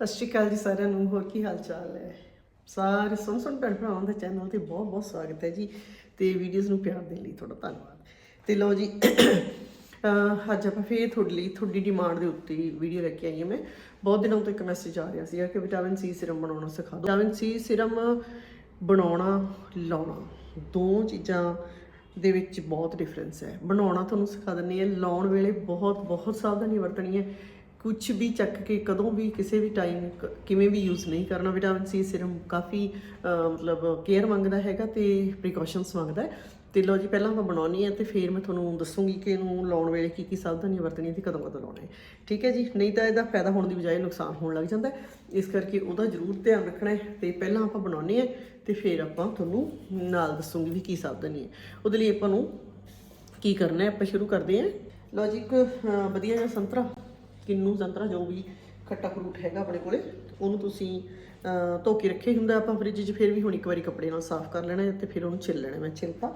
ਸਤਿ ਸ਼੍ਰੀ ਅਕਾਲ ਜੀ ਸਾਰਿਆਂ ਨੂੰ, ਹੋਰ ਕੀ ਹਾਲ ਚਾਲ ਹੈ? ਸਾਰੇ ਸੁਣ ਸੁਣ ਭੈਣ ਭਰਾਵਾਂ ਦੇ ਚੈਨਲ ਤੇ ਬਹੁਤ ਬਹੁਤ ਸਵਾਗਤ ਹੈ ਜੀ ਤੇ ਵੀਡੀਓਜ਼ ਨੂੰ ਪਿਆਰ ਦੇਣ ਲਈ ਤੁਹਾਡਾ ਧੰਨਵਾਦ। ਤੇ ਲਓ ਜੀ ਅੱਜ ਆਪਾਂ ਫੇਰ ਤੁਹਾਡੇ ਲਈ ਤੁਹਾਡੀ ਡਿਮਾਂਡ ਦੇ ਉੱਤੇ ਵੀਡੀਓ ਲੈ ਕੇ ਆਈ ਹਾਂ ਮੈਂ। ਬਹੁਤ ਦਿਨਾਂ ਤੋਂ ਇੱਕ ਮੈਸੇਜ ਆ ਰਿਹਾ ਸੀਗਾ ਕਿ ਵਿਟਾਮਿਨ ਸੀ ਸਿਰਮ ਬਣਾਉਣਾ ਸਿਖਾ ਦਿਓ। ਵਿਟਾਮਿਨ ਸੀ ਸਿਰਮ ਬਣਾਉਣਾ, ਲਾਉਣਾ, ਦੋ ਚੀਜ਼ਾਂ ਦੇ ਵਿੱਚ ਬਹੁਤ ਡਿਫਰੈਂਸ ਹੈ। ਬਣਾਉਣਾ ਤੁਹਾਨੂੰ ਸਿਖਾ ਦਿੰਨੀ ਹੈ, ਲਾਉਣ ਵੇਲੇ ਬਹੁਤ ਬਹੁਤ ਸਾਵਧਾਨੀ ਵਰਤਣੀ ਹੈ ਕੁਝ ਵੀ ਚੱਕ ਕੇ ਕਦੋਂ ਵੀ ਕਿਸੇ ਵੀ ਟਾਈਮ ਕਿਵੇਂ ਵੀ ਯੂਜ਼ ਨਹੀਂ ਕਰਨਾ ਵਿਟਾਮਿਨ ਸੀ ਸਿਰਮ ਕਾਫੀ ਮਤਲਬ ਕੇਅਰ ਮੰਗਦਾ ਹੈਗਾ ਤੇ ਪ੍ਰੀਕਾਸ਼ਨਸ ਮੰਗਦਾ ਹੈ। ਤੇ ਲੋ ਜੀ, ਪਹਿਲਾਂ ਆਪਾਂ ਬਣਾਉਣੀ ਹੈ ਤੇ ਫਿਰ ਮੈਂ ਤੁਹਾਨੂੰ ਦੱਸੂਗੀ ਕਿ ਇਹਨੂੰ ਲਾਉਣ ਵੇਲੇ ਕੀ ਕੀ ਸਾਵਧਾਨੀਆਂ ਵਰਤਣੀਆਂ ਤੇ ਕਦੋਂ ਕਦੋਂ ਲਾਉਣਾ ਹੈ। ਠੀਕ ਹੈ ਜੀ? ਨਹੀਂ ਤਾਂ ਇਹਦਾ ਫਾਇਦਾ ਹੋਣ ਦੀ ਬਜਾਏ ਨੁਕਸਾਨ ਹੋਣ ਲੱਗ ਜਾਂਦਾ ਇਸ ਕਰਕੇ ਉਹਦਾ ਜ਼ਰੂਰ ਧਿਆਨ ਰੱਖਣਾ ਹੈ ਤੇ ਪਹਿਲਾਂ ਆਪਾਂ ਬਣਾਉਣੀ ਹੈ ਤੇ ਫਿਰ ਆਪਾਂ ਤੁਹਾਨੂੰ ਨਾਲ ਦੱਸੂਗੀ ਵੀ ਕੀ ਸਾਵਧਾਨੀ ਹੈ। ਉਹਦੇ ਲਈ ਆਪਾਂ ਨੂੰ ਕੀ ਕਰਨਾ ਹੈ? ਆਪਾਂ ਸ਼ੁਰੂ ਕਰਦੇ ਹਾਂ। ਲਓ ਜੀ, ਇੱਕ ਵਧੀਆ ਜਿਹਾ ਸੰਤਰਾ। ਕਿੰਨੂ ਸੰਤਰਾ ਜੋ ਵੀ ਖੱਟਾ ਫਰੂਟ ਹੈਗਾ ਆਪਣੇ ਕੋਲੇ, ਉਹਨੂੰ ਤੁਸੀਂ ਧੋ ਕੇ ਰੱਖੇ ਹੁੰਦਾ ਆਪਾਂ ਫ੍ਰਿਜ 'ਚ, ਫਿਰ ਵੀ ਹੁਣ ਇੱਕ ਵਾਰੀ ਕੱਪੜੇ ਨਾਲ ਸਾਫ਼ ਕਰ ਲੈਣਾ ਹੈ ਤੇ ਫਿਰ ਉਹਨੂੰ ਛਿੱਲ ਲੈਣਾ ਮੈਂ ਛਿਲਤਾ,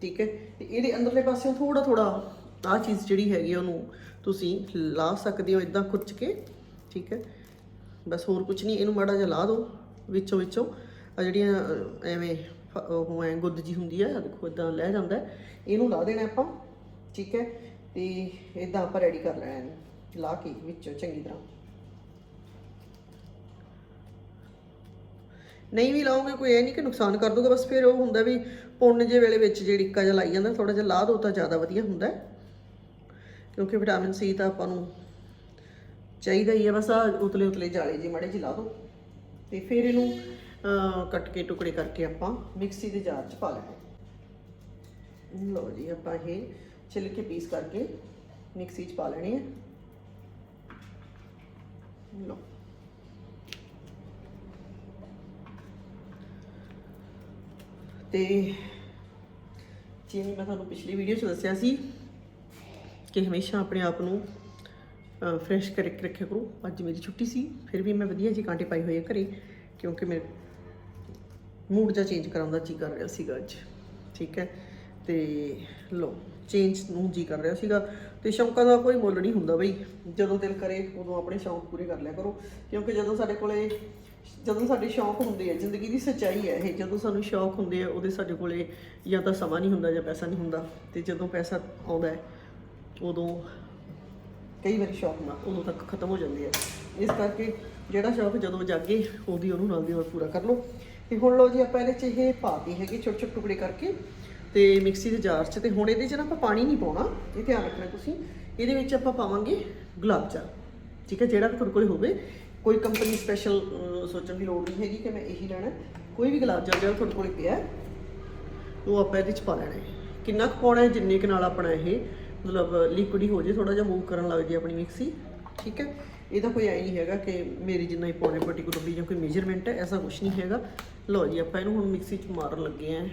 ਠੀਕ ਹੈ? ਤੇ ਇਹਦੇ ਅੰਦਰਲੇ ਪਾਸਿਓਂ ਥੋੜਾ ਥੋੜਾ ਆਹ ਚੀਜ਼ ਜਿਹੜੀ ਹੈਗੀ ਆ ਉਹਨੂੰ ਤੁਸੀਂ ਲਾ ਸਕਦੇ ਹੋ ਇਦਾਂ ਖੁਰਚ ਕੇ, ਠੀਕ ਹੈ? ਬਸ ਹੋਰ ਕੁਝ ਨਹੀਂ, ਇਹਨੂੰ ਮਾੜਾ ਜਿਹਾ ਲਾ ਦਿਓ, ਵਿੱਚੋਂ ਵਿੱਚੋਂ। ਆ ਜਿਹੜੀਆਂ ਐਵੇਂ ਫ- ਉਹ ਐ ਗੁੱਦ ਜੀ ਹੁੰਦੀ ਹੈ ਦੇਖੋ ਇਦਾਂ ਲੈ ਜਾਂਦਾ ਇਹਨੂੰ ਲਾ ਦੇਣਾ ਆਪਾਂ, ਠੀਕ ਹੈ? ਤੇ ਇਦਾਂ ਆਪਾਂ ਰੈਡੀ ਕਰ ਲੈਣਾ ਇਹਨੂੰ। ਲਾ ਕੇ ਵਿੱਚੋਂ, ਚੰਗੀ ਤਰ੍ਹਾਂ। ਨਹੀਂ ਵੀ ਲਾਓਗੇ ਕੋਈ ਇਹ ਨਹੀਂ ਕਿ ਨੁਕਸਾਨ ਕਰ ਦੋਗੇ, ਬਸ ਫਿਰ ਉਹ ਹੁੰਦਾ ਵੀ ਪੁੰਨ ਜੇ ਵੇਲੇ ਵਿੱਚ ਜਿਹੜੀ ਇੱਕਾ ਜਿਹਾ ਲਾਈ ਜਾਂਦਾ ਥੋੜਾ ਜਿਹਾ ਲਾ ਦੋ ਤਾਂ ਜ਼ਿਆਦਾ ਵਧੀਆ ਹੁੰਦਾ ਕਿਉਂਕਿ ਵਿਟਾਮਿਨ ਸੀ ਤਾਂ ਆਪਾਂ ਨੂੰ ਚਾਹੀਦਾ ਹੀ ਹੈ, ਬਸ ਆ ਉਤਲੇ ਉਤਲੇ ਜਾਲੇ ਜੀ ਮਾੜੇ ਜਿਹੇ ਲਾ ਦੋ। ਤੇ ਫਿਰ ਇਹਨੂੰ ਕੱਟ ਕੇ ਟੁਕੜੇ ਕਰਕੇ ਆਪਾਂ ਮਿਕਸੀ ਦੇ ਜਾਰ 'ਚ ਪਾ ਲੈਣਾ ਲਓ ਜੀ, ਆਪਾਂ ਇਹ ਛਿੱਲਕੇ ਪੀਸ ਕਰਕੇ ਮਿਕਸੀ 'ਚ ਪਾ ਲੈਣੇ ਆ ਲਓ ਤੇ ਜਿਵੇਂ ਮੈਂ ਤੁਹਾਨੂੰ ਪਿਛਲੀ ਵੀਡੀਓ 'ਚ ਦੱਸਿਆ ਸੀ ਕਿ ਹਮੇਸ਼ਾ ਆਪਣੇ ਆਪ ਨੂੰ ਫਰੈਸ਼ ਕਰਕੇ ਰੱਖਿਆ ਕਰੋ। ਅੱਜ ਮੇਰੀ ਛੁੱਟੀ ਸੀ, ਫਿਰ ਵੀ ਮੈਂ ਵਧੀਆ ਜੀ ਕਾਂਟੇ ਪਾਈ ਹੋਈ ਹੈ ਘਰੇ, ਕਿਉਂਕਿ ਮੇਰੇ ਮੂਡ ਜਾਂ ਚੇਂਜ ਕਰਾਉਣ ਦਾ ਜੀ ਕਰ ਰਿਹਾ ਸੀਗਾ ਅੱਜ। ਠੀਕ ਹੈ? ਤੇ ਲੋ ਚੇਂਜ ਨੂੰ ਜੀ ਕਰ ਰਿਹਾ ਸੀਗਾ। ਤੇ ਸ਼ੌਂਕਾਂ ਦਾ ਕੋਈ ਮੁੱਲ ਨਹੀਂ ਹੁੰਦਾ ਬਈ। ਜਦੋਂ ਦਿਲ ਕਰੇ ਉਦੋਂ ਆਪਣੇ ਸ਼ੌਂਕ ਪੂਰੇ ਕਰ ਲਿਆ ਕਰੋ। ਕਿਉਂਕਿ ਜਦੋਂ ਸਾਡੇ ਕੋਲੇ, ਜਦੋਂ ਸਾਡੇ ਸ਼ੌਂਕ ਹੁੰਦੇ ਆ, ਜ਼ਿੰਦਗੀ ਦੀ ਸੱਚਾਈ ਹੈ ਇਹ, ਜਦੋਂ ਸਾਨੂੰ ਸ਼ੌਂਕ ਹੁੰਦੇ ਆ, ਉਹਦੇ ਸਾਡੇ ਕੋਲੇ ਜਾਂ ਤਾਂ ਸਮਾਂ ਨਹੀਂ ਹੁੰਦਾ ਜਾਂ ਪੈਸਾ ਨਹੀਂ ਹੁੰਦਾ। ਤੇ ਜਦੋਂ ਪੈਸਾ ਆਉਂਦਾ ਹੈ, ਉਦੋਂ ਕਈ ਵਾਰੀ ਸ਼ੌਕ ਨਾ ਉਦੋਂ ਤੱਕ ਖਤਮ ਹੋ ਜਾਂਦੇ ਆ। ਇਸ ਕਰਕੇ ਜਿਹੜਾ ਸ਼ੌਕ ਜਦੋਂ ਜਾਗੇ, ਉਹਦੀ ਉਹਨੂੰ ਨਾਲ ਦੀ ਨਾਲ ਪੂਰਾ ਕਰ ਲਓ। ਤੇ ਹੁਣ ਲਓ ਜੀ, ਆਪਾਂ ਇਹਦੇ 'ਚ ਇਹ ਪਾਤੀ ਹੈਗੀ ਛੋਟੇ ਛੋਟੇ ਟੁਕੜੇ ਕਰਕੇ। ਤੇ ਮਿਕਸੀ ਦੇ ਜਾਰ 'ਚ ਤੇ ਹੁਣ ਇਹਦੇ 'ਚ ਨਾ ਆਪਾਂ ਪਾਣੀ ਨਹੀਂ ਪਾਉਣਾ, ਇਹ ਧਿਆਨ ਰੱਖਣਾ ਤੁਸੀਂ। ਇਹਦੇ ਵਿੱਚ ਆਪਾਂ ਪਾਵਾਂਗੇ ਗੁਲਾਬ ਜਾਮ, ਠੀਕ ਹੈ? ਜਿਹੜਾ ਵੀ ਤੁਹਾਡੇ ਕੋਲ ਹੋਵੇ, ਕੋਈ ਕੰਪਨੀ ਸਪੈਸ਼ਲ ਸੋਚਣ ਦੀ ਲੋੜ ਨਹੀਂ ਹੈਗੀ ਕਿ ਮੈਂ ਇਹੀ ਲੈਣਾ। ਕੋਈ ਵੀ ਗੁਲਾਬ ਜਾਮ ਜਿਹੜਾ ਤੁਹਾਡੇ ਕੋਲ ਪਿਆ, ਉਹ ਆਪਾਂ ਇਹਦੇ 'ਚ ਪਾ ਲੈਣਾ ਹੈ। ਕਿੰਨਾ ਕੁ ਪਾਉਣਾ ਹੈ, ਜਿੰਨੇ ਕੁ ਨਾਲ ਆਪਣਾ ਇਹ, ਮਤਲਬ ਲਿਕੁਇਡ ਹੀ ਹੋ ਜੇ ਥੋੜਾ ਜਿਹਾ ਮੂਵ ਕਰਨ ਲੱਗ ਜੇ ਆਪਣੀ ਮਿਕਸੀ, ਠੀਕ ਹੈ? ਇਹਦਾ ਕੋਈ ਐ ਨਹੀਂ ਹੈਗਾ ਕਿ ਮੇਰੀ ਜਿੰਨਾ ਹੀ ਪਾਉਣੇ ਪਾਰਟਿਕੂਲਰਲੀ ਜਾਂ ਕੋਈ ਮੇਜਰਮੈਂਟ ਹੈ, ਐਸਾ ਕੁਝ ਨਹੀਂ ਹੈਗਾ। ਲਓ ਜੀ, ਆਪਾਂ ਇਹਨੂੰ ਹੁਣ ਮਿਕਸੀ 'ਚ ਮਾਰਨ ਲੱਗੇ ਆਂ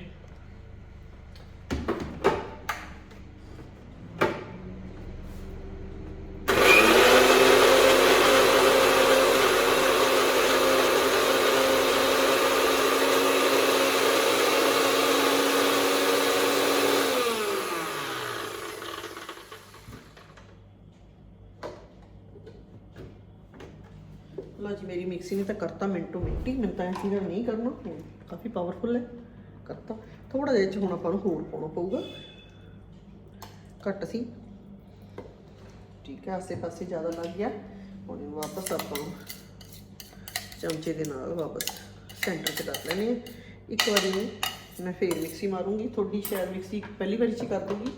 ਲਓ ਜੀ ਮੇਰੀ ਮਿਕਸੀ ਨੇ ਤਾਂ ਕਰਤਾ ਮਿੰਟੋ ਮਿੰਟੀ ਮੈਨੂੰ ਤਾਂ ਐਸੀ ਗੱਲ ਨਹੀਂ ਕਰਨਾ ਹੂੰ, ਕਾਫੀ ਪਾਵਰਫੁਲ ਹੈ ਕਰਤਾ। ਥੋੜਾ ਜਿਹਾ 'ਚ ਹੁਣ ਆਪਾਂ ਨੂੰ ਹੋਰ ਪਾਉਣਾ ਪਊਗਾ। ਘੱਟ ਸੀ। ਠੀਕ ਹੈ ਆਸੇ ਪਾਸੇ ਜ਼ਿਆਦਾ ਲੱਗ ਗਿਆ। ਹੁਣ ਇਹਨੂੰ ਵਾਪਸ ਆਪਾਂ ਚਮਚੇ ਦੇ ਨਾਲ ਵਾਪਸ ਸੈਂਟਰ 'ਚ ਕਰ ਲੈਣੇ ਆ ਇੱਕ ਵਾਰੀ ਨੂੰ ਮੈਂ ਫੇਰ ਮਿਕਸੀ ਮਾਰੂੰਗੀ। ਤੁਹਾਡੀ ਸ਼ਾਇਦ ਮਿਕਸੀ ਪਹਿਲੀ ਵਾਰੀ 'ਚ ਕਰ ਦੂੰਗੀ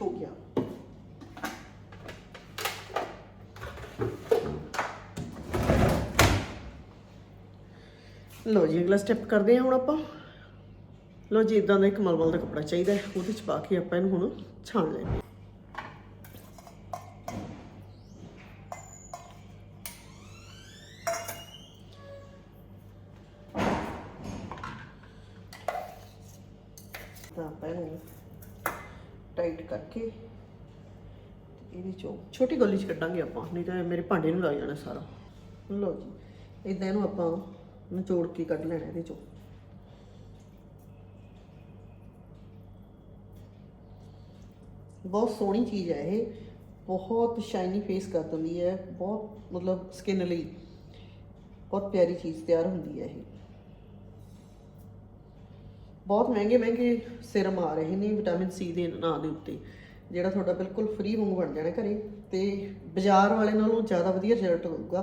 ਲੋ ਜੀ ਹੋ ਲੋ ਜੀ, ਅਗਲਾ ਸਟੈਪ ਕਰਦੇ ਹਾਂ ਹੁਣ ਆਪਾਂ। ਲੋ ਜੀ ਇਦਾਂ ਦਾ ਇੱਕ ਮਲਮਲ ਦਾ ਕੱਪੜਾ ਚਾਹੀਦਾ ਹੈ, ਉਹਦੇ ਚ ਪਾ ਕੇ ਆਪਾਂ ਇਹਨੂੰ ਹੁਣ ਛਾਣ ਲੈਂਦੇ ਹਾਂ ਤਾਂ ਆਪਾਂ ਇਹਨੂੰ ਟਾਈਟ ਕਰਕੇ ਇਹਦੇ ਚੋਂ ਛੋਟੀ ਗੋਲੀ ਚ ਕੱਢਾਂਗੇ ਆਪਾਂ, ਨਹੀਂ ਤਾਂ ਇਹ ਮੇਰੇ ਭਾਂਡੇ ਨੂੰ ਲੱਗ ਜਾਣਾ ਸਾਰਾ। ਲਓ ਜੀ ਇਦਾਂ ਇਹਨੂੰ ਆਪਾਂ ਨਿਚੋੜ ਕੇ ਕੱਢ ਲੈਣਾ ਇਹਦੇ ਚੋਂ। ਬਹੁਤ ਸੋਹਣੀ ਚੀਜ਼ ਹੈ ਇਹ। ਬਹੁਤ ਸ਼ਾਈਨੀ ਫੇਸ ਕਰ ਦਿੰਦੀ ਹੈ, ਬਹੁਤ ਮਤਲਬ ਸਕਿਨ ਲਈ ਬਹੁਤ ਪਿਆਰੀ ਚੀਜ਼ ਤਿਆਰ ਹੁੰਦੀ ਹੈ ਇਹ। ਬਹੁਤ ਮਹਿੰਗੇ ਮਹਿੰਗੇ ਸਿਰਮ ਆ ਰਹੇ ਨੇ ਵਿਟਾਮਿਨ ਸੀ ਦੇ ਨਾਂ ਦੇ ਉੱਤੇ। ਜਿਹੜਾ ਤੁਹਾਡਾ ਬਿਲਕੁਲ ਫ੍ਰੀ ਵਾਂਗ ਬਣ ਜਾਣਾ ਘਰੇ ਤੇ ਬਾਜ਼ਾਰ ਵਾਲੇ ਨਾਲੋਂ ਜ਼ਿਆਦਾ ਵਧੀਆ ਰਿਜ਼ਲਟ ਹੋਊਗਾ।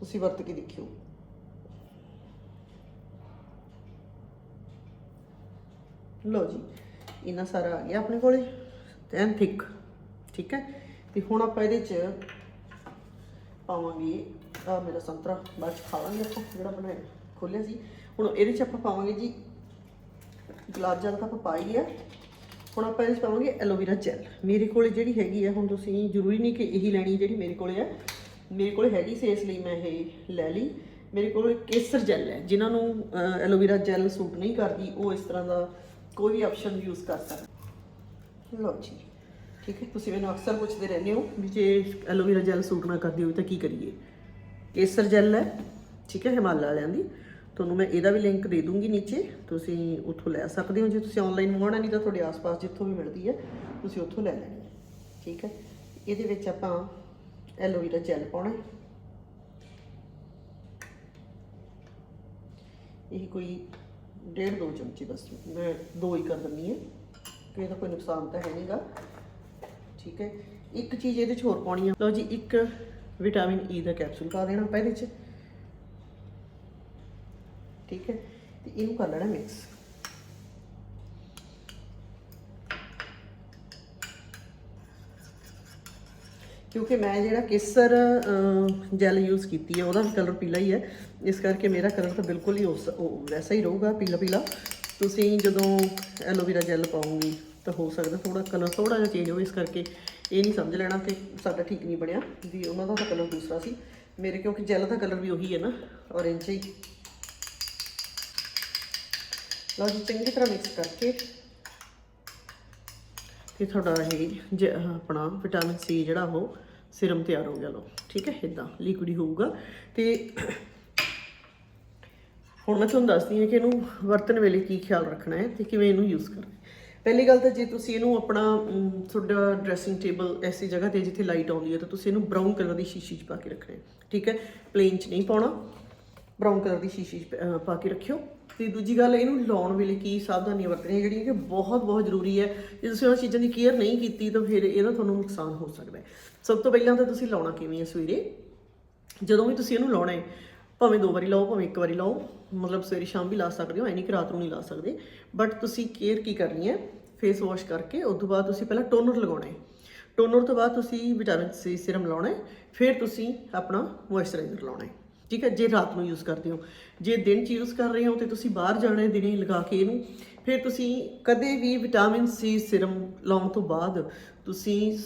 ਤੁਸੀਂ ਵਰਤ ਕੇ ਦੇਖਿਓ। ਲਓ ਜੀ ਇਹਨਾਂ ਸਾਰਾ ਆ ਗਿਆ ਆਪਣੇ ਕੋਲੇ। ਤੇ ਐਨ ਥਿਕ ਠੀਕ ਹੈ? ਤੇ ਹੁਣ ਆਪਾਂ ਇਹਦੇ ਚ ਪਾਵਾਂਗੇ ਆ ਮੇਰਾ ਸੰਤਰਾ, ਬਾਅਦ ਚ ਖਾ ਲਾਂਗੇ ਆਪਾਂ ਜਿਹੜਾ ਬਣਾਇਆ ਖੋਲਿਆ ਸੀ। ਹੁਣ ਇਹਦੇ ਚ ਆਪਾਂ ਪਾਵਾਂਗੇ ਜੀ, ਗੁਲਾਬ ਜਲ ਤਾਂ ਆਪਾਂ ਪਾ ਹੀ ਲਿਆ। ਹੁਣ ਆਪਾਂ ਇਹਦੇ ਚ ਪਾਵਾਂਗੇ ਐਲੋਵੇਰਾ ਜੈਲ ਮੇਰੇ ਕੋਲੇ ਜਿਹੜੀ ਹੈਗੀ ਹੈ ਹੁਣ ਤੁਸੀਂ ਜ਼ਰੂਰੀ ਨਹੀਂ ਕਿ ਇਹੀ ਲੈਣੀ ਜਿਹੜੀ ਮੇਰੇ ਕੋਲੇ ਹੈ ਮੇਰੇ ਕੋਲੇ ਹੈਗੀ ਸੀ, ਇਸ ਲਈ ਮੈਂ ਇਹ ਲੈ ਲਈ। ਮੇਰੇ ਕੋਲ ਕੇਸਰ ਜੈਲ ਹੈ। ਜਿਨ੍ਹਾਂ ਨੂੰ ਐਲੋਵੇਰਾ ਜੈਲ ਸੂਟ ਨਹੀਂ ਕਰਦੀ, ਉਹ ਇਸ ਤਰ੍ਹਾਂ ਦਾ ਕੋਈ ਵੀ ਆਪਸ਼ਨ ਯੂਜ਼ ਕਰ ਸਕਦਾ। ਲਓ ਜੀ, ਠੀਕ ਹੈ? ਤੁਸੀਂ ਮੈਨੂੰ ਅਕਸਰ ਪੁੱਛਦੇ ਰਹਿੰਦੇ ਹੋ ਵੀ ਜੇ ਐਲੋਵੇਰਾ ਜੈਲ ਸੂਟ ਨਾ ਕਰਦੀ ਹੋਵੇ ਤਾਂ ਕੀ ਕਰੀਏ? ਕੇਸਰ ਜੈਲ ਹੈ, ਠੀਕ ਹੈ ਹਿਮਾਲਾ ਵਾਲਿਆਂ ਦੀ। ਤੁਹਾਨੂੰ ਮੈਂ ਇਹਦਾ ਵੀ ਲਿੰਕ ਦੇ ਦੂੰਗੀ ਨੀਚੇ। ਤੁਸੀਂ ਉੱਥੋਂ ਲੈ ਸਕਦੇ ਹੋ। ਜੇ ਤੁਸੀਂ ਆਨਲਾਈਨ ਮੰਗਵਾਉਣਾ ਨਹੀਂ ਤਾਂ ਤੁਹਾਡੇ ਆਸ-ਪਾਸ ਜਿੱਥੋਂ ਵੀ ਮਿਲਦੀ ਹੈ, ਤੁਸੀਂ ਉੱਥੋਂ ਲੈ ਲੈਣੀ ਹੈ। ਠੀਕ ਹੈ? ਇਹਦੇ ਵਿੱਚ ਆਪਾਂ ਐਲੋਵੇਰਾ ਜੈਲ ਪਾਉਣਾ ਹੈ। ਇਹ ਕੋਈ ਡੇਢ ਦੋ ਚਮਚੇ ਬਸ। ਮੈਂ ਦੋ ਹੀ ਕਰ ਦਿੰਦੀ ਹਾਂ। ਕਿ ਇਹਦਾ ਕੋਈ ਨੁਕਸਾਨ ਤਾਂ ਹੈ ਨਹੀਂਗਾ। ਠੀਕ ਹੈ? ਇੱਕ ਚੀਜ਼ ਇਹਦੇ ਚ ਹੋਰ ਪਾਉਣੀ ਆ। ਲਓ ਜੀ, ਇੱਕ ਵਿਟਾਮਿਨ ਈ e ਦਾ ਕੈਪਸੂਲ ਪਾ ਦੇਣਾ ਆਪਾਂ ਇਹਦੇ ਚ। ਠੀਕ ਹੈ? ਤੇ ਇਹਨੂੰ ਕਰ ਲੈਣਾ ਮਿਕਸ ਕਿਉਂਕਿ ਮੈਂ ਜਿਹੜਾ ਕੇਸਰ ਜੈਲ ਯੂਜ਼ ਕੀਤੀ ਹੈ, ਉਹਦਾ ਵੀ ਕਲਰ ਪੀਲਾ ਹੀ ਹੈ। ਇਸ ਕਰਕੇ ਮੇਰਾ ਕਲਰ ਤਾਂ ਬਿਲਕੁਲ ਹੀ ਉਸ ਵੈਸਾ ਹੀ ਰਹੂਗਾ, ਪੀਲਾ ਪੀਲਾ। ਤੁਸੀਂ ਜਦੋਂ ਐਲੋਵੇਰਾ ਜੈਲ ਪਾਉਂਗੇ ਤਾਂ ਹੋ ਸਕਦਾ ਥੋੜਾ ਕਲਰ ਥੋੜਾ ਜਿਹਾ ਚੇਂਜ ਹੋਵੇ। ਇਸ ਕਰਕੇ ਇਹ ਨਹੀਂ ਸਮਝ ਲੈਣਾ ਕਿ ਸਾਡਾ ਠੀਕ ਨਹੀਂ ਬਣਿਆ। ਵੀ ਉਹਨਾਂ ਦਾ ਤਾਂ ਕਲਰ ਦੂਸਰਾ ਸੀ। ਮੇਰੇ ਕਿਉਂਕਿ ਜੈਲ ਦਾ ਕਲਰ ਵੀ ਉਹੀ ਹੈ ਨਾ ਔਰੇਂਜ ਹੀ। ਲਓ ਜੀ, ਚੰਗੀ ਤਰ੍ਹਾਂ ਮਿਕਸ ਕਰਕੇ ਤੇ ਤੁਹਾਡਾ ਇਹ ਆਪਣਾ ਵਿਟਾਮਿਨ ਸੀ ਜਿਹੜਾ ਉਹ ਸਿਰਮ ਤਿਆਰ ਹੋ ਗਿਆ ਲੋ ਠੀਕ ਹੈ ਇਦਾਂ ਲਿਕੁਇਡ ਹੋਊਗਾ। ਤੇ ਹੁਣ ਮੈਂ ਤੁਹਾਨੂੰ ਦੱਸਦੀ ਹਾਂ ਕਿ ਇਹਨੂੰ ਵਰਤਣ ਵੇਲੇ ਕੀ ਖਿਆਲ ਰੱਖਣਾ ਹੈ ਤੇ ਕਿਵੇਂ ਇਹਨੂੰ ਯੂਜ਼ ਕਰਨਾ ਪਹਿਲੀ ਗੱਲ ਤਾਂ ਜੇ ਤੁਸੀਂ ਇਹਨੂੰ ਆਪਣਾ ਤੁਹਾਡਾ ਡਰੈਸਿੰਗ ਟੇਬਲ ਐਸੀ ਜਗ੍ਹਾ ਤੇ ਜਿੱਥੇ ਲਾਈਟ ਆਉਂਦੀ ਹੈ, ਤਾਂ ਤੁਸੀਂ ਇਹਨੂੰ ਬਰਾਊਨ ਕਲਰ ਦੀ ਸ਼ੀਸ਼ੀ 'ਚ ਪਾ ਕੇ ਰੱਖਣਾ ਹੈ, ਠੀਕ ਹੈ? ਪਲੇਨ 'ਚ ਨਹੀਂ ਪਾਉਣਾ। ਬਰਾਊਨ ਕਲਰ ਦੀ ਸ਼ੀਸ਼ੀ 'ਚ ਪ- ਅਹ, ਪਾ ਕੇ ਰੱਖਿਓ। ਤੇ ਦੂਜੀ ਗੱਲ, ਇਹਨੂੰ ਲਾਉਣ ਵੇਲੇ ਕੀ ਸਾਵਧਾਨੀਆਂ ਵਰਤਣੀਆਂ, ਜਿਹੜੀਆਂ ਕਿ ਬਹੁਤ ਬਹੁਤ ਜ਼ਰੂਰੀ ਹੈ। ਜੇ ਤੁਸੀਂ ਉਹਨਾਂ ਚੀਜ਼ਾਂ ਦੀ ਕੇਅਰ ਨਹੀਂ ਕੀਤੀ, ਤਾਂ ਫਿਰ ਇਹਦਾ ਤੁਹਾਨੂੰ ਨੁਕਸਾਨ ਹੋ ਸਕਦਾ ਹੈ। ਸਭ ਤੋਂ ਪਹਿਲਾਂ ਤਾਂ ਤੁਸੀਂ ਲਾਉਣਾ ਕਿਵੇਂ ਹੈ ਸਵੇਰੇ? ਜਦੋਂ ਵੀ ਤੁਸੀਂ ਇਹਨੂੰ ਲਾਉਣਾ ਹੈ, ਭਾਵੇਂ ਦੋ ਵਾਰੀ ਲਾਓ, ਭਾਵੇਂ ਇੱਕ ਵਾਰੀ ਲਾਓ, ਮਤਲਬ ਸਵੇਰੇ ਸ਼ਾਮ ਵੀ ਲਾ ਸਕਦੇ ਹੋ ਐਨੀ ਨਹੀਂ ਕਿ ਰਾਤ ਨੂੰ ਨਹੀਂ ਲਾ ਸਕਦੇ। ਬਟ ਤੁਸੀਂ ਕੇਅਰ ਕੀ ਕਰਨੀ ਹੈ? ਫੇਸ ਵਾਸ਼ ਕਰਕੇ, ਉਸ ਤੋਂ ਬਾਅਦ ਤੁਸੀਂ ਪਹਿਲਾਂ ਟੋਨਰ ਲਗਾਉਣਾ ਹੈ। ਟੋਨਰ ਤੋਂ ਬਾਅਦ ਤੁਸੀਂ ਵਿਟਾਮਿਨ ਸੀ ਸਿਰਮ ਲਾਉਣਾ ਹੈ। ਫਿਰ ਤੁਸੀਂ ਆਪਣਾ ਮੋਇਸਚਰਾਈਜ਼ਰ ਲਾਉਣਾ ਹੈ। ਠੀਕ ਹੈ, ਜੇ ਰਾਤ ਨੂੰ ਯੂਜ਼ ਕਰਦੇ ਹੋ। ਜੇ ਦਿਨ ਚ ਯੂਜ਼ ਕਰ ਰਹੇ ਹੋ ਤੇ ਤੁਸੀਂ ਬਾਹਰ ਜਾਣਾ ਹੈ, ਦਿਨੇ ਲਗਾ ਕੇ ਇਹਨੂੰ। ਫਿਰ ਤੁਸੀਂ ਕਦੇ ਵੀ ਵਿਟਾਮਿਨ ਸੀ ਸਿਰਮ ਲਾਉਣ ਤੋਂ ਬਾਅਦ ਤੁਸੀਂ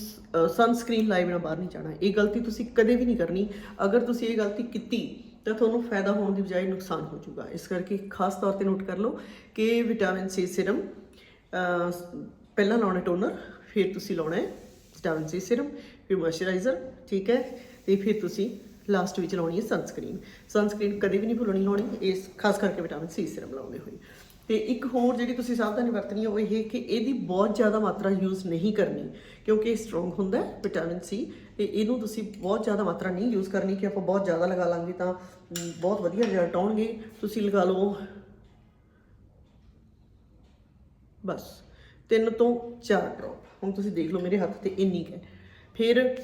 ਸਨਸਕ੍ਰੀਨ ਲਾਏ ਬਿਨਾਂ ਬਾਹਰ ਨਹੀਂ ਜਾਣਾ। ਇਹ ਗਲਤੀ ਤੁਸੀਂ ਕਦੇ ਵੀ ਨਹੀਂ ਕਰਨੀ। ਅਗਰ ਤੁਸੀਂ ਇਹ ਗਲਤੀ ਕੀਤੀ, ਤਾਂ ਤੁਹਾਨੂੰ ਫਾਇਦਾ ਹੋਣ ਦੀ ਬਜਾਏ ਨੁਕਸਾਨ ਹੋ ਜਾਊਗਾ। ਇਸ ਕਰਕੇ ਖਾਸ ਤੌਰ ਤੇ ਨੋਟ ਕਰ ਲਓ ਕਿ ਵਿਟਾਮਿਨ ਸੀ ਸਿਰਮ ਪਹਿਲਾਂ ਲਾਉਣਾ ਟੋਨਰ ਫਿਰ ਤੁਸੀਂ ਲਾਉਣਾ ਹੈ ਵਿਟਾਮਿਨ ਸੀ ਸਿਰਮ ਫਿਰ ਮੋਇਸਚਰਾਈਜ਼ਰ ਠੀਕ ਹੈ? ਤੇ ਫਿਰ ਤੁਸੀਂ ਲਾਸਟ ਵਿੱਚ ਲਾਉਣੀ ਹੈ ਸਨਸਕ੍ਰੀਨ ਸਨਸਕ੍ਰੀਨ ਕਦੇ ਵੀ ਨਹੀਂ ਭੁੱਲਣੀ ਲਾਉਣੀ ਇਸ ਖਾਸ ਕਰਕੇ ਵਿਟਾਮਿਨ ਸੀ ਸਿਰਮ ਲਾਉਂਦੇ ਹੋਏ। ਤੇ ਇੱਕ ਹੋਰ ਜਿਹੜੀ ਤੁਸੀਂ ਸਾਵਧਾਨੀ ਵਰਤਣੀ ਹੈ, ਉਹ ਇਹ ਕਿ ਇਹਦੀ ਬਹੁਤ ਜ਼ਿਆਦਾ ਮਾਤਰਾ ਯੂਜ਼ ਨਹੀਂ ਕਰਨੀ, ਕਿਉਂਕਿ ਇਹ ਸਟਰੋਂਗ ਹੁੰਦਾ ਹੈ ਵਿਟਾਮਿਨ ਸੀ ਤੇ ਇਹਨੂੰ ਤੁਸੀਂ ਬਹੁਤ ਜ਼ਿਆਦਾ ਮਾਤਰਾ ਨਹੀਂ ਯੂਜ਼ ਕਰਨੀ ਕਿ ਆਪਾਂ ਬਹੁਤ ਜ਼ਿਆਦਾ ਲਗਾ ਲਾਂਗੇ ਤਾਂ ਬਹੁਤ ਵਧੀਆ ਰਿਜ਼ਲਟ ਆਉਣਗੇ। ਤੁਸੀਂ ਲਗਾ ਲਓ। ਬਸ। ਤਿੰਨ ਤੋਂ ਚਾਰ ਡ੍ਰੌਪ ਹੁਣ ਤੁਸੀਂ ਦੇਖ ਲਓ ਮੇਰੇ ਹੱਥ ਤੇ ਇੰਨੀ ਕੁ ਹੈ। ਫਿਰ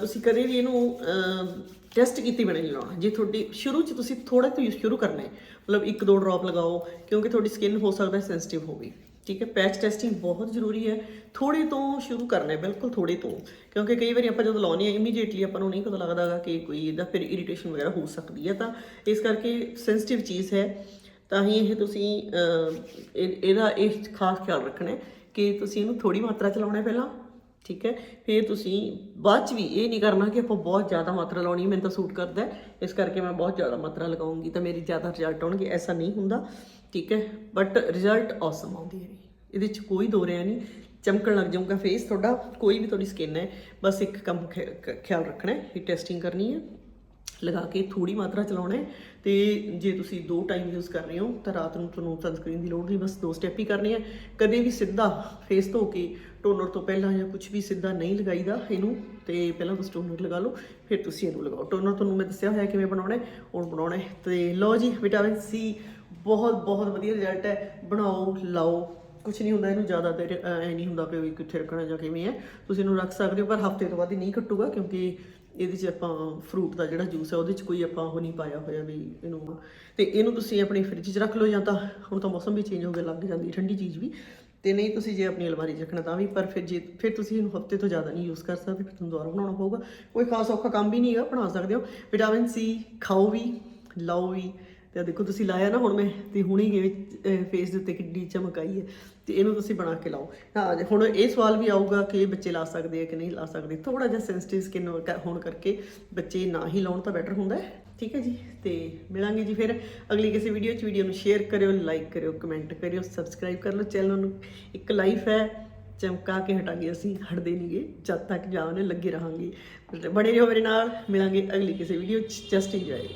ਤੁਸੀਂ ਕਦੇ ਵੀ ਇਹਨੂੰ ਟੈਸਟ ਕੀਤੀ ਬਿਨਾਂ ਨਹੀਂ ਲਾਉਣਾ। ਜੇ ਤੁਹਾਡੀ, ਸ਼ੁਰੂ ਚ ਤੁਸੀਂ ਥੋੜਾ ਤੋਂ use ਸ਼ੁਰੂ ਕਰਨਾ ਹੈ, ਮਤਲਬ ਇੱਕ ਦੋ ਡ੍ਰੌਪ ਲਗਾਓ, ਕਿਉਂਕਿ ਤੁਹਾਡੀ ਸਕਿਨ ਹੋ ਸਕਦਾ ਹੈ ਸੈਂਸਿਟਿਵ ਹੋਵੇ ਠੀਕ ਹੈ? ਪੈਚ ਟੈਸਟਿੰਗ ਬਹੁਤ ਜ਼ਰੂਰੀ ਹੈ। ਥੋੜੇ ਤੋਂ ਸ਼ੁਰੂ ਕਰਨਾ ਹੈ, ਬਿਲਕੁਲ ਥੋੜੇ ਤੋਂ। ਕਿਉਂਕਿ ਕਈ ਵਾਰੀ ਆਪਾਂ ਜਦੋਂ ਲਾਉਂਦੇ ਹਾਂ ਇਮੀਡੀਏਟਲੀ ਆਪਾਂ ਨੂੰ ਨਹੀਂ ਪਤਾ ਲੱਗਦਾਗਾ ਕਿ ਕੋਈ ਇਹਦਾ ਫਿਰ ਇਰੀਟੇਸ਼ਨ ਵਗੈਰਾ ਹੋ ਸਕਦੀ ਹੈ। ਤਾਂ ਇਸ ਕਰਕੇ ਸੈਂਸਿਟਿਵ ਚੀਜ਼ ਹੈ। ਤਾਂ ਹੀ ਇਹ ਤੁਸੀਂ ਇਹ- ਇਹਦਾ ਇਹ ਖਾਸ ਖਿਆਲ ਰੱਖਣਾ ਹੈ ਕਿ ਤੁਸੀਂ ਇਹਨੂੰ ਥੋੜੀ ਮਾਤਰਾ ਚ ਲਾਉਣਾ ਪਹਿਲਾਂ। ਠੀਕ ਹੈ? ਫਿਰ ਤੁਸੀਂ ਬਾਅਦ ਚ ਵੀ ਇਹ ਨਹੀਂ ਕਰਨਾ ਕਿ ਆਪਾਂ ਬਹੁਤ ਜ਼ਿਆਦਾ ਮਾਤਰਾ ਲਾਉਣੀ ਮੈਨੂੰ ਤਾਂ ਸੂਟ ਕਰਦਾ ਇਸ ਕਰਕੇ ਮੈਂ ਬਹੁਤ ਜ਼ਿਆਦਾ ਮਾਤਰਾ ਲਗਾਉਂਗੀ ਤਾਂ ਮੇਰੀ ਜ਼ਿਆਦਾ ਰਿਜ਼ਲਟ ਆਉਣਗੇ, ਐਸਾ ਨਹੀਂ ਹੁੰਦਾ। ਠੀਕ ਹੈ? ਬਟ ਰਿਜ਼ਲਟ ਔਸਮ ਆਉਂਦੀ ਹੈ ਇਹਦੇ ਚ ਕੋਈ ਦੋ ਰਿਆ ਨਹੀਂ। ਚਮਕਣ ਲੱਗ ਜਾਊਗਾ ਫੇਸ ਤੁਹਾਡਾ, ਕੋਈ ਵੀ ਤੁਹਾਡੀ ਸਕਿਨ ਹੈ। ਬਸ ਇੱਕ ਕੰਮ ਖਿ- ਖਿਆਲ ਰੱਖਣਾ ਹੈ ਇਹ ਟੈਸਟਿੰਗ ਕਰਨੀ ਹੈ। ਲਗਾ ਕੇ ਥੋੜੀ ਮਾਤਰਾ ਚਲਾਉਣਾ ਹੈ। ਤੇ ਜੇ ਤੁਸੀਂ ਦੋ ਟਾਈਮ ਯੂਜ਼ ਕਰ ਰਹੇ ਹੋ ਤਾਂ ਰਾਤ ਨੂੰ ਤੁਹਾਨੂੰ ਸਨਸਕ੍ਰੀਨ ਦੀ ਲੋੜ ਨਹੀਂ, ਬਸ ਦੋ ਸਟੈਪ ਹੀ ਕਰਨੇ ਆ। ਕਦੇ ਵੀ ਸਿੱਧਾ ਫੇਸ ਧੋ ਕੇ ਟੋਨਰ ਤੋਂ ਪਹਿਲਾਂ ਜਾਂ ਕੁਝ ਵੀ ਸਿੱਧਾ ਨਹੀਂ ਲਗਾਈਦਾ ਇਹਨੂੰ, ਤੇ ਪਹਿਲਾਂ ਤੁਸੀਂ ਟੋਨਰ ਲਗਾ ਲਓ, ਫਿਰ ਤੁਸੀਂ ਇਹਨੂੰ ਲਗਾਓ। ਟੋਨਰ ਤੁਹਾਨੂੰ ਮੈਂ ਦੱਸਿਆ ਹੋਇਆ ਕਿਵੇਂ ਬਣਾਉਣਾ ਹੈ, ਹੁਣ ਬਣਾਉਣਾ ਹੈ। ਤੇ ਲਓ ਜੀ ਵਿਟਾਮਿਨ ਸੀ ਬਹੁਤ ਬਹੁਤ ਵਧੀਆ ਰਿਜ਼ਲਟ ਹੈ। ਬਣਾਓ, ਲਾਓ। ਕੁਝ ਨਹੀਂ ਹੁੰਦਾ ਇਹਨੂੰ ਜ਼ਿਆਦਾ ਦੇਰ ਐ ਨਹੀਂ ਹੁੰਦਾ ਕਿ ਵੀ ਕਿੱਥੇ ਰੱਖਣਾ ਜਾਂ ਕਿਵੇਂ ਹੈ। ਤੁਸੀਂ ਇਹਨੂੰ ਰੱਖ ਸਕਦੇ ਹੋ, ਪਰ ਹਫ਼ਤੇ ਤੋਂ ਬਾਅਦ ਹੀ ਨਹੀਂ ਕੱਟੂਗਾ ਕਿਉਂਕਿ ਇਹਦੇ 'ਚ ਆਪਾਂ ਫਰੂਟ ਦਾ ਜਿਹੜਾ ਜੂਸ ਹੈ, ਉਹਦੇ 'ਚ ਕੋਈ ਆਪਾਂ ਉਹ ਨਹੀਂ ਪਾਇਆ ਹੋਇਆ ਵੀ ਇਹਨੂੰ। ਤੇ ਇਹਨੂੰ ਤੁਸੀਂ ਆਪਣੀ ਫ੍ਰਿਜ 'ਚ ਰੱਖ ਲਓ ਜਾਂ ਤਾਂ, ਹੁਣ ਤਾਂ ਮੌਸਮ ਵੀ ਚੇਂਜ ਹੋ ਗਿਆ, ਲੱਗ ਜਾਂਦੀ ਠੰਡੀ ਚੀਜ਼ ਵੀ। ਤੇ ਨਹੀਂ ਤੁਸੀਂ ਜੇ ਆਪਣੀ ਅਲਮਾਰੀ 'ਚ ਰੱਖਣਾ ਤਾਂ ਵੀ, ਪਰ ਫਿਰ ਜੇ, ਫਿਰ ਤੁਸੀਂ ਇਹਨੂੰ ਹਫ਼ਤੇ ਤੋਂ ਜ਼ਿਆਦਾ ਨਹੀਂ ਯੂਜ਼ ਕਰ ਸਕਦੇ, ਫਿਰ ਤੁਹਾਨੂੰ ਦੁਬਾਰਾ ਬਣਾਉਣਾ ਪਊਗਾ। ਕੋਈ ਖਾਸ ਔਖਾ ਕੰਮ ਵੀ ਨਹੀਂ ਹੈਗਾ, ਬਣਾ ਸਕਦੇ ਹੋ। ਵਿਟਾਮਿਨ ਸੀ ਖਾਓ ਵੀ, ਲਾਓ ਵੀ। ਤੇ ਦੇਖੋ ਤੁਸੀਂ ਲਾਇਆ ਨਾ, ਹੁਣ ਮੈਂ ਤੇ ਹੁਣੀ ਇਹ ਫੇਸ ਦੇ ਉੱਤੇ ਕਿੱਡੀ ਚਮਕ ਆਈ ਹੈ। ਤੇ ਇਹਨੂੰ ਤੁਸੀਂ ਬਣਾ ਕੇ ਲਾਓ। ਹਾਂ ਹੁਣ ਇਹ ਸਵਾਲ ਵੀ ਆਊਗਾ ਕਿ ਬੱਚੇ ਲਾ ਸਕਦੇ ਆ ਕਿ ਨਹੀਂ ਲਾ ਸਕਦੇ। ਥੋੜਾ ਜਿਹਾ ਸੈਂਸਿਟਿਵ ਸਕਿਨ ਹੋਣ ਕਰਕੇ ਬੱਚੇ ਨਾ ਹੀ ਲਾਉਣ ਤਾਂ ਬੈਟਰ ਹੁੰਦਾ ਹੈ। ਠੀਕ ਹੈ ਜੀ? ਤੇ ਮਿਲਾਂਗੇ ਜੀ ਫਿਰ ਅਗਲੀ ਕਿਸੇ ਵੀਡੀਓ 'ਚ। ਵੀਡੀਓ ਨੂੰ ਸ਼ੇਅਰ ਕਰਿਓ ਲਾਈਕ ਕਰਿਓ ਕਮੈਂਟ ਕਰਿਓ ਸਬਸਕ੍ਰਾਈਬ ਕਰ ਲਓ। ਚੈਨਲ ਨੂੰ ਇੱਕ ਲਾਈਫ ਹੈ, ਚਮਕਾ ਕੇ ਹਟਾਂਗੇ ਅਸੀਂ, ਹਟਦੇ ਨਹੀਂਗੇ ਜਦ ਤੱਕ ਜਾਵਨੇ ਲੱਗੇ ਰਹਾਂਗੇ। ਬਣੇ ਰਹੋ ਮੇਰੇ ਨਾਲ, ਮਿਲਾਂਗੇ ਅਗਲੀ ਕਿਸੇ ਵੀਡੀਓ 'ਚ। Just enjoy